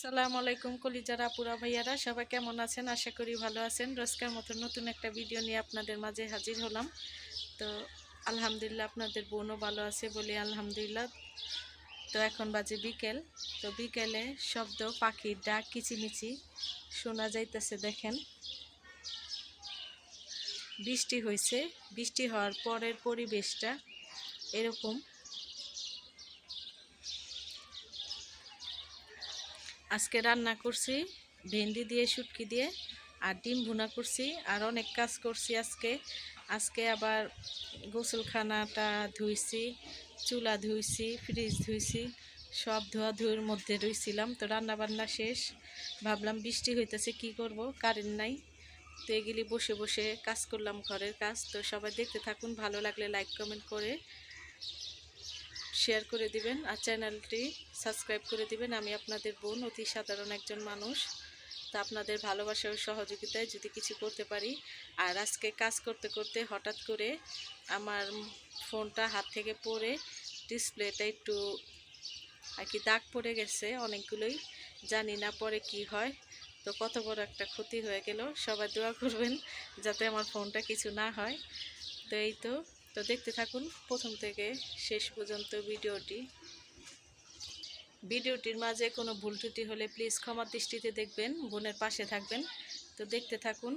সালাম আলাইকুম কলিজারা আপুরা ভাইয়ারা, সবাই কেমন আছেন? আশা করি ভালো আছেন। রোজকার মতো নতুন একটা ভিডিও নিয়ে আপনাদের মাঝে হাজির হলাম। তো আলহামদুলিল্লাহ আপনাদের বোনও ভালো আছে বলি আলহামদুলিল্লাহ। তো এখন বাজে বিকেল। তো বিকেলে শব্দ, পাখির ডাক, কিচিমিচি শোনা যাইতেছে, দেখেন। বৃষ্টি হয়েছে বৃষ্টি হওয়ার পরের পরিবেশটা এরকম। আজকে রান্না করছি, ভেন্ডি দিয়ে, শুটকি দিয়ে, আর ডিম ভুনা করছি, আর অনেক কাজ করছি আজকে। আজকে আবার গোসলখানাটা ধুইছি, চুলা ধুইছি, ফ্রিজ ধুইছি, সব ধোয়া ধুয়ের মধ্যে রইছিলাম। তো রান্না বান্না শেষ, ভাবলাম বৃষ্টি হইতেছে, কি করব? কারেন্ট নাই। তো এগুলি বসে বসে কাজ করলাম, ঘরের কাজ। তো সবাই দেখতে থাকুন, ভালো লাগলে লাইক, কমেন্ট করে। শেয়ার করে দিবেন আর চ্যানেলটি সাবস্ক্রাইব করে দিবেন। আমি আপনাদের বোন, অতি সাধারণ একজন মানুষ। তা আপনাদের ভালোবাসা ও সহযোগিতায় যদি কিছু করতে পারি। আর আজকে কাজ করতে করতে হঠাৎ করে আমার ফোনটা হাত থেকে পড়ে ডিসপ্লেটা একটু আর কি দাগ পড়ে গেছে অনেকগুলোই। জানি না পরে কি হয়। তো কত বড় একটা ক্ষতি হয়ে গেল। সবাই দোয়া করবেন যাতে আমার ফোনটা কিছু না হয়। তো এই তো। তো দেখতে থাকুন প্রথম থেকে শেষ পর্যন্ত ভিডিওটি। ভিডিওটির মাঝে কোনো ভুল ত্রুটি হলে প্লিজ ক্ষমা দৃষ্টিতে দেখবেন, বোনের পাশে থাকবেন। তো দেখতে থাকুন।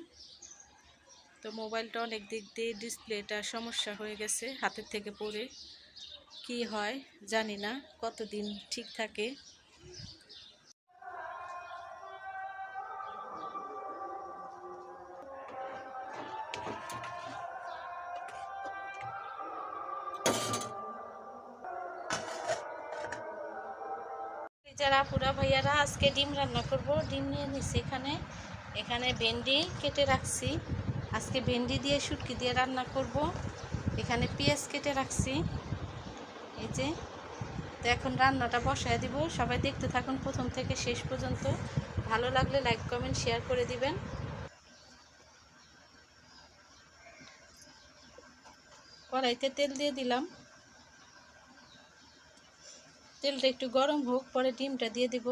তো মোবাইলটা অনেক দিক দিয়ে ডিসপ্লেটা সমস্যা হয়ে গেছে হাতের থেকে পড়ে। কি হয় জানি না, কতদিন ঠিক থাকে। যারা পুরা ভাইয়ারা আজকে ডিম রান্না করব। ডিম নিয়ে নিছি এখানে। এখানে ভেন্ডি কেটে রাখছি। আজকে ভেন্ডি দিয়ে শুটকি দিয়ে রান্না করব। এখানে পেঁয়াজ কেটে রাখছি। এই যে, তো এখন রান্নাটা বসায় দিব। সবাই দেখতে থাকুন প্রথম থেকে শেষ পর্যন্ত। ভালো লাগলে লাইক, কমেন্ট, শেয়ার করে দিবেন। কড়াইতে তেল দিয়ে দিলাম। তেলটা একটু গরম হোক, পরে ডিমটা দিয়ে দিব।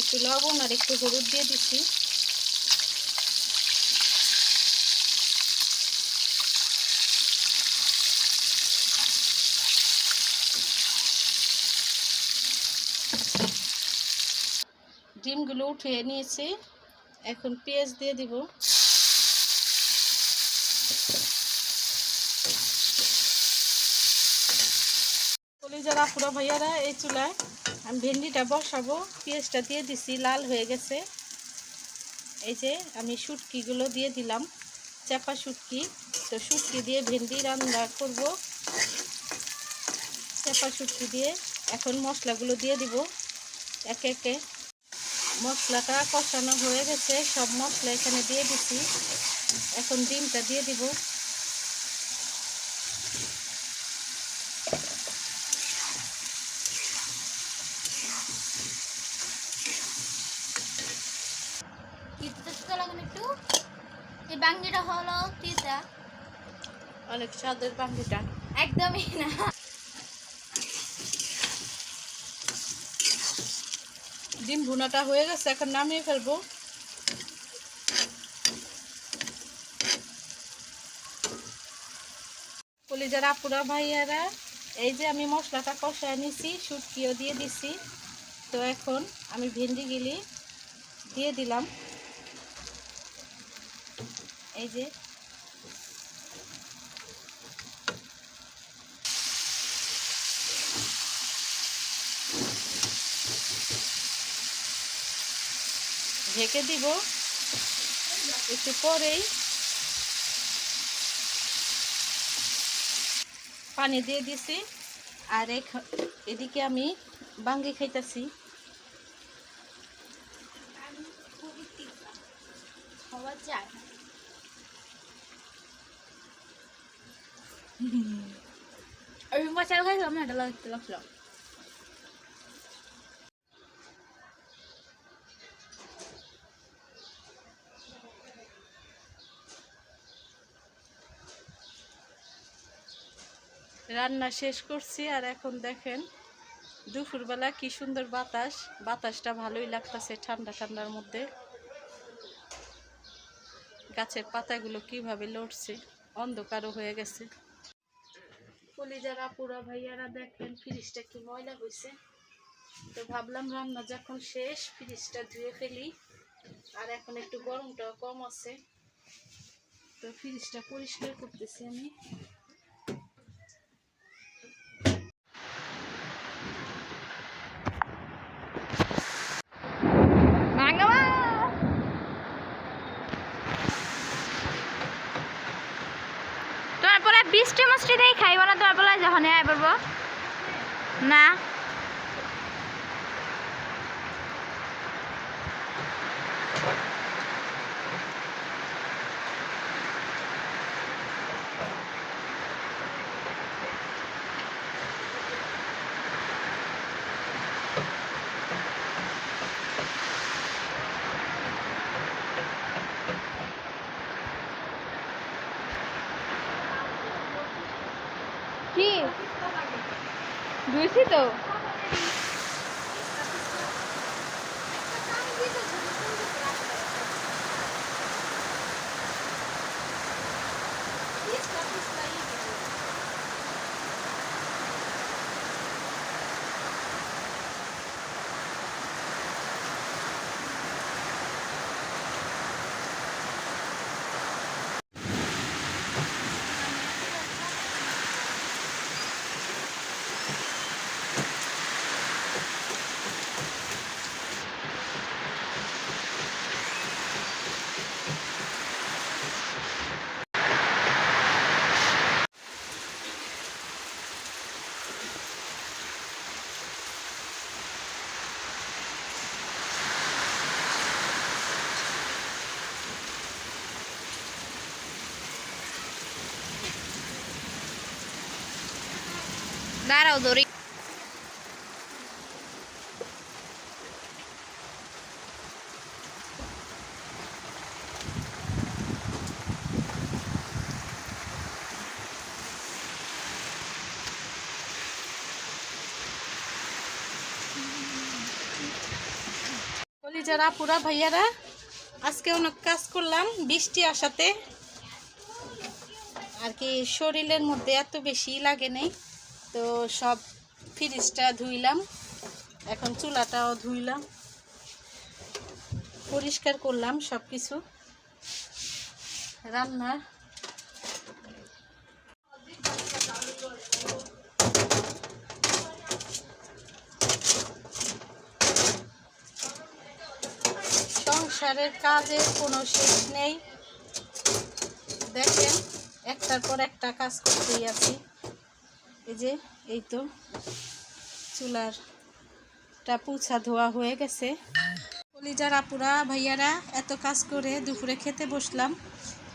একটু লবণ আর একটু হলুদ দিয়ে দিচ্ছি। ডিমগুলো উঠিয়ে নিয়েছি। এখন পেঁয়াজ দিয়ে দিব। কলিজার আপুরা ভাইয়ারা, এই চুলায় আমি ভেন্ডিটা বসাবো। পেঁয়াজটা দিয়ে দিছি, লাল হয়ে গেছে। এই যে আমি শুটকিগুলো দিয়ে দিলাম, চাপা শুটকি। তো শুটকি দিয়ে ভেন্ডি রান্না করব। চাপা শুটকি দিয়ে এখন মশলাগুলো দিয়ে দিব একে একে। মশলাটা কষানো হয়ে গেছে। সব মশলা এখানে দিয়ে দিছি। এখন ডিমটা দিয়ে দিব। একটু এই বাঙ্গিটা হলো তিতা অনেক স্বাদের বাঙ্গিটা। একদমই না। ডিম ভুনাটা হয়ে গেছে, এখন নামিয়ে ফেলব। কলিজার আপুরা, ভাইয়ারা, এই যে আমি মশলাটা কষায় নিছি শুটকিও দিয়ে দিছি। তো এখন আমি ভেন্ডি গিলি দিয়ে দিলাম। এই যে ঢেকে দিব। একটু পরেই পানি দিয়ে দিছি। আর এদিকে আমি বাঙ্গি খাইতেছি। খাওয়া যায়। খাইছিলাম না এটা লাগছিল রান্না শেষ করছি আর এখন দেখেন দুপুরবেলা কি সুন্দর বাতাস। বাতাসটা ভালোই লাগতেছে ঠান্ডা ঠান্ডার মধ্যে। গাছের পাতাগুলো কীভাবে লড়ছে, অন্ধকারও হয়ে গেছে। কলিজারা পুরা ভাইয়ারা দেখেন ফ্রিজটা কি ময়লা হয়েছে তো ভাবলাম রান্না যখন শেষ, ফ্রিজটা ধুয়ে ফেলি। আর এখন একটু গরমটাও কম আছে। তো ফ্রিজটা পরিষ্কার করতেছি আমি ভাঙা তোমার বৃষ্টি মিষ্টি দিয়ে খাইব না তোমার পরে যখন পারব না কি ধুইছি তো? দাঁড়াও দড়ি কলিজারা পুরা ভাইয়ারা, আজকে অনেক কাজ করলাম, বৃষ্টি আসাতে। আর কি শরীরের মধ্যে এত বেশি লাগে নেই। তো সব ফ্রিজটা ধুইলাম। এখন চুলাটাও ধুইলাম। পরিষ্কার করলাম সব কিছু রান্নার সংসারের কাজের কোনো শেষ নেই। দেখেন, একটার পর একটা কাজ করতেই আছি। এই যে, এই তো চুলারটা পুছা ধোয়া হয়ে গেছে। কলিজার আপুরা ভাইয়ারা, এত কাজ করে দুপুরে খেতে বসলাম।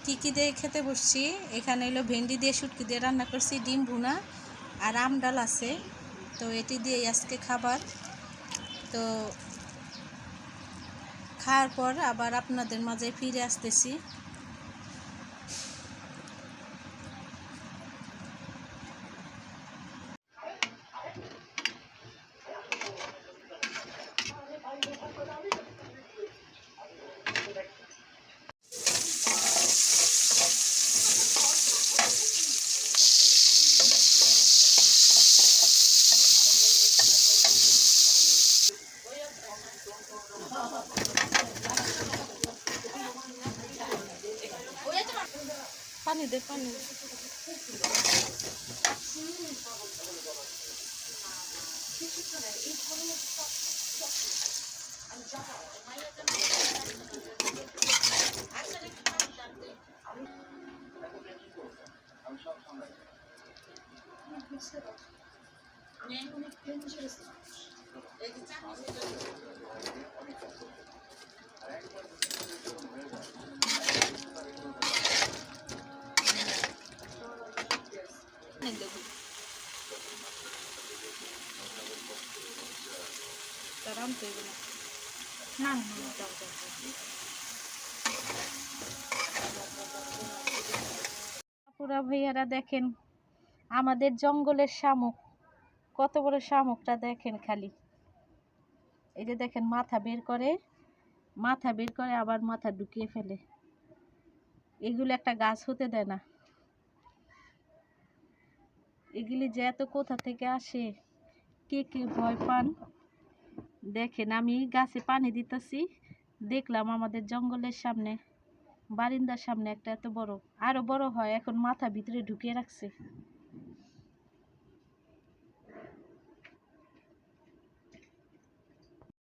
কী কী দিয়ে খেতে বসছি? এখানে এলো ভেন্ডি দিয়ে, শুটকি দিয়ে রান্না করছি, ডিম ভুনা আর আম ডাল আছে। তো এটি দিয়ে আজকে খাবার। তো খাওয়ার পর আবার আপনাদের মাঝে ফিরে আসতেছি। না। পুরা ভাইয়ারা দেখেন, আমাদের জঙ্গলের শামুক। কত বড় শামুকটা দেখেন খালি। এই যে দেখেন, মাথা বের করে, মাথা বের করে আবার মাথা ঢুকিয়ে ফেলে। এগুলো একটা গাছ হতে দেয় না। এগুলি যে এত কোথা থেকে আসে? কে কে ভয় পান? দেখেন আমি গাছে পানি দিতেছি, দেখলাম আমাদের জঙ্গলের সামনে, বারিন্দার সামনে একটা এত বড়, আরও বড় হয়, এখন মাথা ভিতরে ঢুকিয়ে রাখছে।